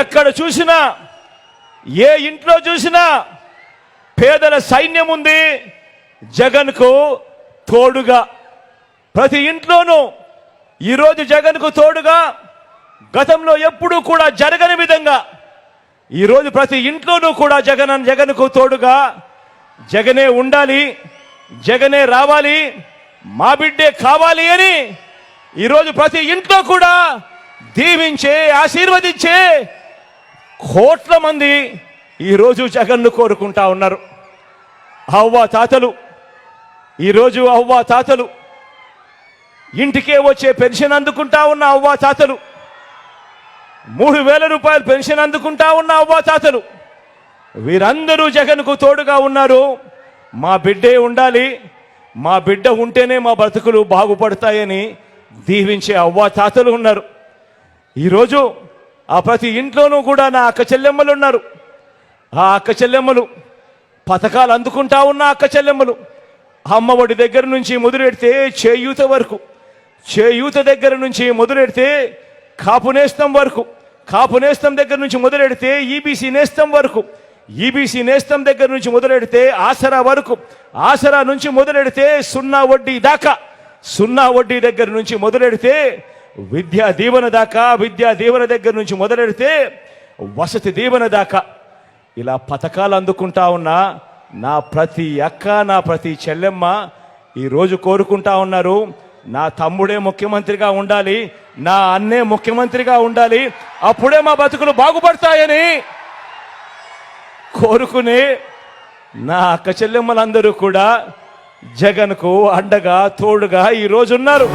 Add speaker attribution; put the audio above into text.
Speaker 1: ఎక్కడ చూసినా ఏ ఇంట్లో చూసినా పేదల సైన్యం ఉంది. జగన్కు తోడుగా. ప్రతి ఇంట్లోనూ ఈరోజు జగన్కు తోడుగా గతంలో ఎప్పుడూ కూడా జరగని విధంగా ఈరోజు ప్రతి ఇంట్లోనూ కూడా జగన్ జగన్కు తోడుగా. జగనే ఉండాలి జగనే రావాలి మా బిడ్డే కావాలి అని ఈరోజు ప్రతి ఇంట్లో కూడా దీవించే ఆశీర్వదించే కోట్ల మంది ఈరోజు జగన్ను కోరుకుంటా ఉన్నారు. అవ్వ తాతలు ఈరోజు అవ్వ తాతలు ఇంటికే వచ్చే పెన్షన్ అందుకుంటా ఉన్న అవ్వ తాతలు మూడు వేల రూపాయలు పెన్షన్ అందుకుంటా ఉన్న అవ్వ తాతలు వీరందరూ జగన్కు తోడుగా ఉన్నారు. మా బిడ్డే ఉండాలి మా బిడ్డ ఉంటేనే మా బ్రతుకులు బాగుపడతాయని దీవించే అవ్వ తాతలు ఉన్నారు. ఈరోజు ఆ ప్రతి ఇంట్లోనూ కూడా నా అక్క చెల్లెమ్మలు ఉన్నారు. ఆ అక్క చెల్లెమ్మలు పథకాలు అందుకుంటా ఉన్న అక్క చెల్లెమ్మలు. అమ్మఒడి దగ్గర నుంచి మొదలెడితే చేయూత వరకు చేయూత దగ్గర నుంచి మొదలెడితే కాపు నేస్తం వరకు కాపు నేస్తం దగ్గర నుంచి మొదలెడితే ఈబీసీ నేస్తం వరకు ఈబీసీ నేస్తం దగ్గర నుంచి మొదలెడితే ఆసరా వరకు ఆసరా నుంచి మొదలెడితే సున్నా వడ్డీ దాకా సున్నా వడ్డీ దగ్గర నుంచి మొదలెడితే విద్యా దీవెన దాకా విద్యా దీవెన దగ్గర నుంచి మొదలెడితే వసతి దీవెన దాకా. ఇలా పథకాలు అందుకుంటా ఉన్నా నా ప్రతి అక్క నా ప్రతి చెల్లెమ్మ ఈరోజు కోరుకుంటా ఉన్నారు నా తమ్ముడే ముఖ్యమంత్రిగా ఉండాలి నా అన్నే ముఖ్యమంత్రిగా ఉండాలి అప్పుడే మా బతుకులు బాగుపడతాయని కోరుకుని నా అక్క చెల్లెమ్మలందరూ కూడా జగన్కు అండగా తోడుగా ఈరోజు ఉన్నారు